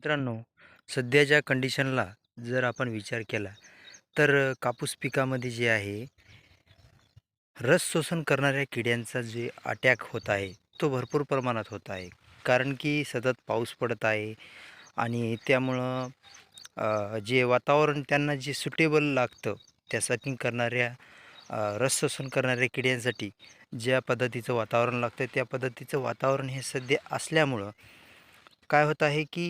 मित्रांनो सध्याच्या कंडिशनला जर आपण विचार केला तर कापूस पिकामध्ये जे आहे रस शोषण करणाऱ्या किड्यांचा जे अटॅक होत आहे तो भरपूर प्रमाणात होत आहे. कारण की सतत पाऊस पडत आहे आणि त्यामुळं जे वातावरण त्यांना जे सुटेबल लागतं त्यासाठी करणाऱ्या रस शोषण करणाऱ्या किड्यांसाठी ज्या पद्धतीचं वातावरण लागतं त्या पद्धतीचं वातावरण हे सध्या असल्यामुळं काय होत आहे की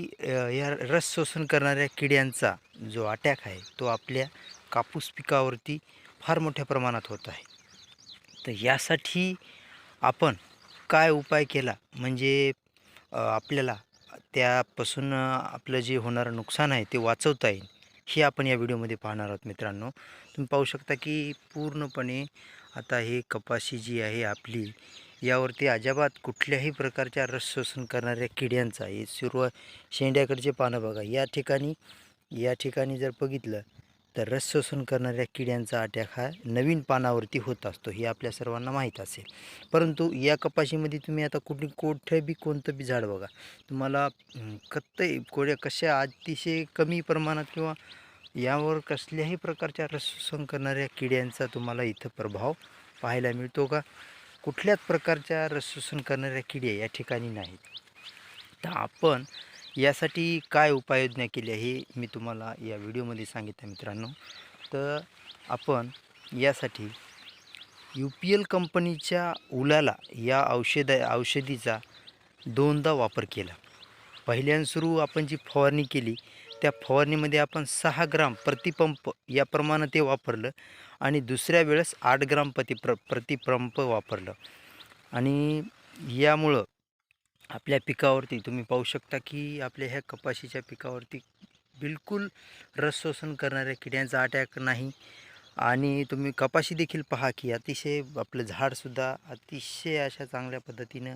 या रस शोषण करणाऱ्या किड्यांचा जो अटॅक आहे तो आपल्या कापूस पिकावरती फार मोठ्या प्रमाणात होत आहे. तर यासाठी आपण काय उपाय केला? म्हणजे आपल्याला त्यापासून आपलं जे होणारं नुकसान आहे ते वाचवता येईल हे आपण या व्हिडिओमध्ये पाहणार आहोत मित्रांनो. तुम्ही पाहू शकता की पूर्णपणे आता हे कपाशी जी आहे आपली यावरती अजिबात कुठल्याही प्रकारच्या रस शोषण करणाऱ्या किड्यांचा हे सुरुवा शेंड्याकडचे पानं बघा. या ठिकाणी या ठिकाणी जर बघितलं तर रस शोषण करणाऱ्या किड्यांचा अटॅक हा नवीन पानावरती होत असतो हे आपल्या सर्वांना माहीत असेल. परंतु या कपाशीमध्ये तुम्ही आता कुठे कोठे बी कोणतं बी झाड बघा. तुम्हाला अं, कोड्या कशा अतिशय कमी प्रमाणात किंवा यावर कसल्याही प्रकारच्या रस शोषण करणाऱ्या किड्यांचा तुम्हाला इथं प्रभाव पाहायला मिळतो का? कुठल्याच प्रकारच्या रसशोषण करणाऱ्या किड्या या ठिकाणी नाहीत. तर आपण यासाठी काय उपाययोजना केली आहे हे मी तुम्हाला या व्हिडिओमध्ये सांगितलं मित्रांनो. तर आपण यासाठी यू पी एल कंपनीच्या उलाला या औषध औषधीचा दोनदा वापर केला. पहिल्यांदा सुरू आपण जी फवारणी केली त्या फवारणीमध्ये आपण सहा ग्राम प्रतिपंप याप्रमाणे ते वापरलं आणि दुसऱ्या वेळेस आठ ग्राम प्रति प्र प्रतिपंप वापरलं. आणि यामुळं आपल्या पिकावरती तुम्ही पाहू शकता की आपल्या ह्या कपाशीच्या पिकावरती बिलकुल रस शोषण करणाऱ्या किड्यांचा अटॅक नाही. आणि तुम्ही कपाशी देखील पहा की अतिशय आपलं झाडसुद्धा अतिशय अशा चांगल्या पद्धतीनं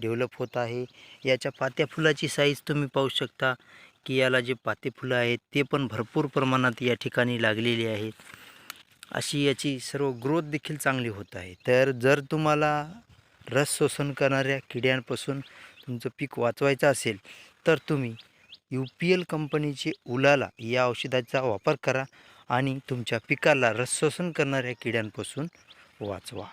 डेव्हलप होत आहे. याच्या पात्या फुलाची साईज तुम्ही पाहू शकता. की याला जे पाते फुलं आहेत ते पण भरपूर प्रमाणात या ठिकाणी लागलेली आहेत. अशी याची सर्व ग्रोथ देखील चांगली होत आहे. तर जर तुम्हाला रस शोषण करणाऱ्या किड्यांपासून तुमचं पीक वाचवायचं असेल तर तुम्ही यू पी एल कंपनीचे उलाला या औषधाचा वापर करा आणि तुमच्या पिकाला रस शोषण करणाऱ्या किड्यांपासून वाचवा.